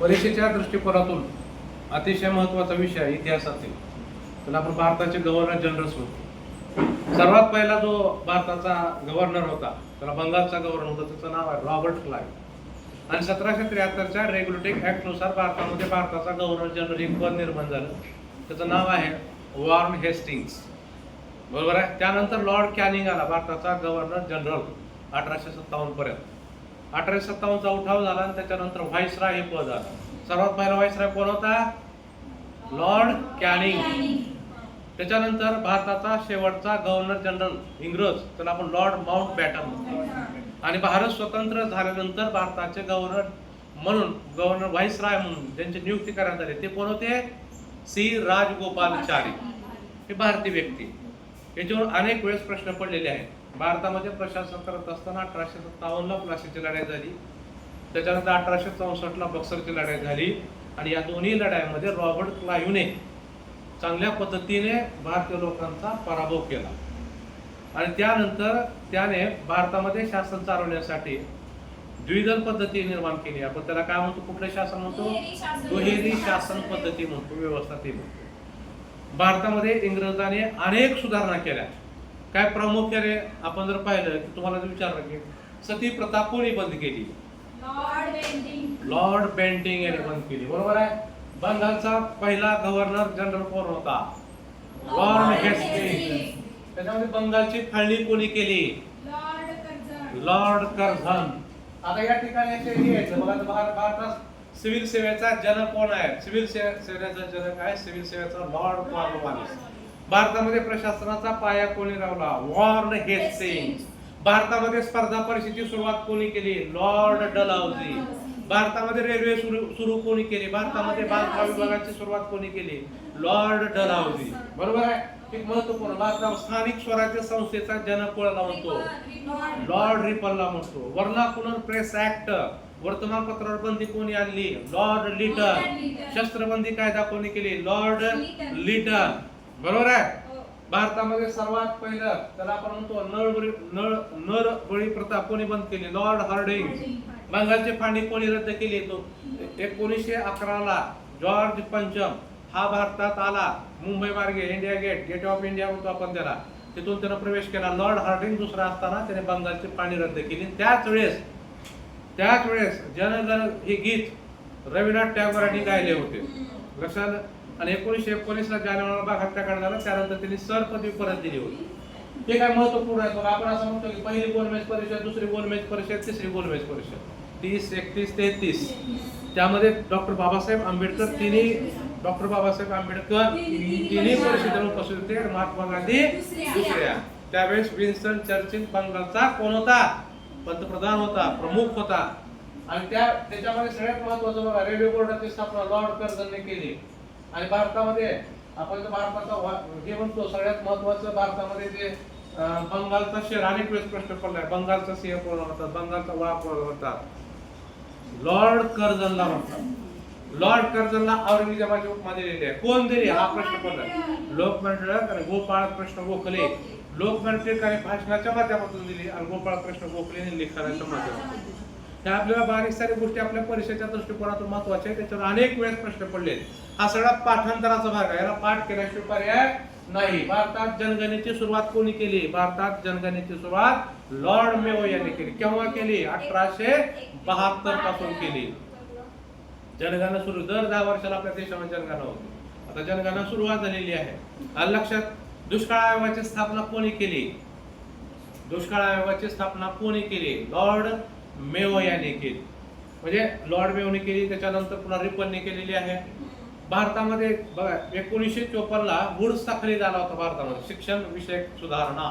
परीक्षेच्या दृष्टिकोनातून अतिशय महत्त्वाचा विषय इतिहासातील त्याला आपण भारताचे गव्हर्नर जनरल्स होतो. सर्वात पहिला जो भारताचा गव्हर्नर होता त्याला बंगालचा गव्हर्नर होता त्याचं नाव आहे रॉबर्ट क्लाईव्ह आणि सतराशे त्र्याहत्तरच्या रेग्युलेटिंग ॲक्टनुसार भारतामध्ये भारताचा गव्हर्नर जनरल एक पद निर्माण झालं. त्याचं नाव आहे वॉर्न हेस्टिंग्स. बरोबर आहे? त्यानंतर लॉर्ड कॅनिंग आला भारताचा गव्हर्नर जनरल अठराशे सत्तावन्नपर्यंत पर्यंत. अठराशे सत्तावन्नचा उठाव झाला आणि त्याच्यानंतर व्हायसराय हे पद आलं. सर्वात पहिला व्हाईसराय कोण होता? Lord Canning. त्याच्यानंतर भारताचा शेवटचा गव्हर्नर जनरल इंग्रज त्याला आपण लॉर्ड माउंट बॅटन आणि भारत स्वतंत्र झाल्यानंतर भारताचे गव्हर्नर म्हणून गव्हर्नर व्हाईसराय म्हणून ज्यांची नियुक्ती करण्यात आली. ते कोण होते? सी. राजगोपालचारी हे भारतीय व्यक्ती. याच्यावर अनेक वेळेस प्रश्न पडलेले आहेत. भारतामध्ये प्रशासन करत असताना अठराशे सत्तावन्नला प्लासीची लढाई झाली. त्याच्यानंतर अठराशे चौसष्टला बक्सरची लढाई झाली. आणि या दोन्ही लढाईमध्ये रॉबर्ट क्लाईव्हने चांगल्या पद्धतीने भारतीय लोकांचा पराभव केला. आणि त्यानंतर त्याने भारतामध्ये शासन चालवण्यासाठी द्विदल पद्धती निर्माण केली. आपण त्याला काय म्हणतो? कुठलं शासन म्हणतो? दुहेरी शासन पद्धती म्हणतो व्यवस्था ती म्हणतो भारतामध्ये इंग्रजांनी अनेक सुधारणा केल्या. काय प्रामुख्याने आपण जर पाहिलं की तुम्हाला जर विचारलं की सती प्रथा कोणी बंद केली? लॉर्ड बेंटिंग यांनी बंद केली. बरोबर आहे? बंगालचा पहिला गव्हर्नर जनरल कोण होता? लॉर्ड हेस्टिंग्स त्याच्यामध्ये बंगालची फाळणी कोणी केली? लॉर्ड कर्झन आता या ठिकाणी बघा भारतात सिव्हिल सेवेचा जनक कोण आहे? सिव्हिल सेवेचा जनक आहे. सिव्हिल सेवेचा लॉर्ड कॉर्नवालिस भारतामध्ये प्रशासनाचा पाया कोणी लावला? Warren Hastings. भारतामध्ये स्पर्धा परीक्षेची सुरुवात कोणी केली? लॉर्ड डलहौसी भारतामध्ये रेल्वे सुरू सुरू कोणी केली? भारतामध्ये बांधकाम विभागाची सुरुवात कोणी केली? लॉर्ड डलहौसी बरोबर आहे? एक महत्त्वपूर्ण भारतात स्थानिक स्वराज्य संस्थेचा जनक कोणाला म्हणतो लॉर्ड रिपलला म्हणतो. वर्णाकुलर प्रेस ऍक्ट. वर्तमानपत्रावर बंदी कोणी आणली? Lord Lytton. शस्त्रबंदी कायदा कोणी केली? Lord Lytton. बरोबर आहे? भारतामध्ये सर्वात पहिलं त्याला आपण म्हणतो नळ बळी नळ नर बळी प्रथा कोणी बंद केली? Lord Hardinge. बंगालची फांडी कोणी रद्द केली तो एकोणीसशे अकराला जॉर्ज पंचम हा भारतात आला. मुंबई मार्गे India Gate Gate of India म्हणतो आपण त्याला. तिथून त्यानं प्रवेश केला. लॉर्ड हार्डिंग दुसरा असताना त्याने बंगालची पाणी रद्द केली. त्याच वेळेस त्याच वेळेस जनगण हे गीत रवींद्रनाथ टागोरांनी गायले होते. लक्षात आणि एकोणीसशे एकोणीसला जानेवारी बाग हत्याकांड झाला. त्यानंतर त्यांनी सरपदवी परत दिली होती. हे काय महत्त्वपूर्ण आहे? बघा आपण असं म्हणतो की पहिली गोलमेज परिषद दुसरी गोलमेज परिषद तिसरी गोलमेज परिषद. तीस एकतीस तेहतीस. त्यामध्ये डॉक्टर बाबासाहेब आंबेडकर तिन्ही डॉक्टर बाबासाहेब आंबेडकर तिन्ही परिषदेवर उपस्थित होते. महात्मा गांधी दुसऱ्या. त्यावेळेस विन्स्टन चर्चिल बंगालचा कोण होता? पंतप्रधान होता प्रमुख होता. आणि त्या त्याच्यामध्ये सगळ्यात महत्वाचं बघा रेल्वे बोर्डाची स्थापना लॉर्ड कर्जनने केली. आणि भारतामध्ये आपण भारताचा हे म्हणतो सगळ्यात महत्वाचं भारतामध्ये जे बंगालचा शहर अनेक वेळेस प्रश्न पडलाय. बंगालचा सिंह कोण होता बंगालचा वा कोण होता. लॉर्ड कर्जनला म्हणतात. लॉर्ड कर्जनला औरंगजेबाची उपमा दिलेली आहे कोण दिली? हा प्रश्न पडला लोकमान्य टिळक आणि गोपाळ कृष्ण गोखले. लोकमान्य टिळकाने भाषणाच्या माध्यमातून दिली आणि गोपाळ कृष्ण गोखलेने लिखाणाच्या माध्यमातून. दिली. ह्या आपल्याला बारीक सारी गोष्टी आपल्या परीक्षेच्या दृष्टिकोनातून महत्त्वाच्या आहेत. त्याच्यावर अनेक वेळेस प्रश्न पडले हा सगळा पाठांतराचा भाग आहे. याला पाठ केल्याशिवाय पर्याय नाही. भारतात जनगणनेची सुरुवात कोणी केली? भारतात जनगणनेची सुरुवात लॉर्ड मेओ यांनी केली. केव्हा केली? अठराशे बहात्तरपासून केली. जनगणना सुरू. दर दहा वर्षाला आपल्या देशामध्ये जनगणना होती. आता जनगणना सुरुवात झालेली आहे. लक्षात? दुष्काळ आयोगाची स्थापना कोणी केली? दुष्काळ आयोगाची स्थापना कोणी केली? लॉर्ड मेव यांनी केली म्हणजे लॉर्ड मेवने केली त्याच्यानंतर पुन्हा रिपनने केलेली आहे. भारतामध्ये बघा एकोणीसशे चोपन्नला वुड्स दाखली झाला होता भारतामध्ये. शिक्षण विषयक सुधारणा.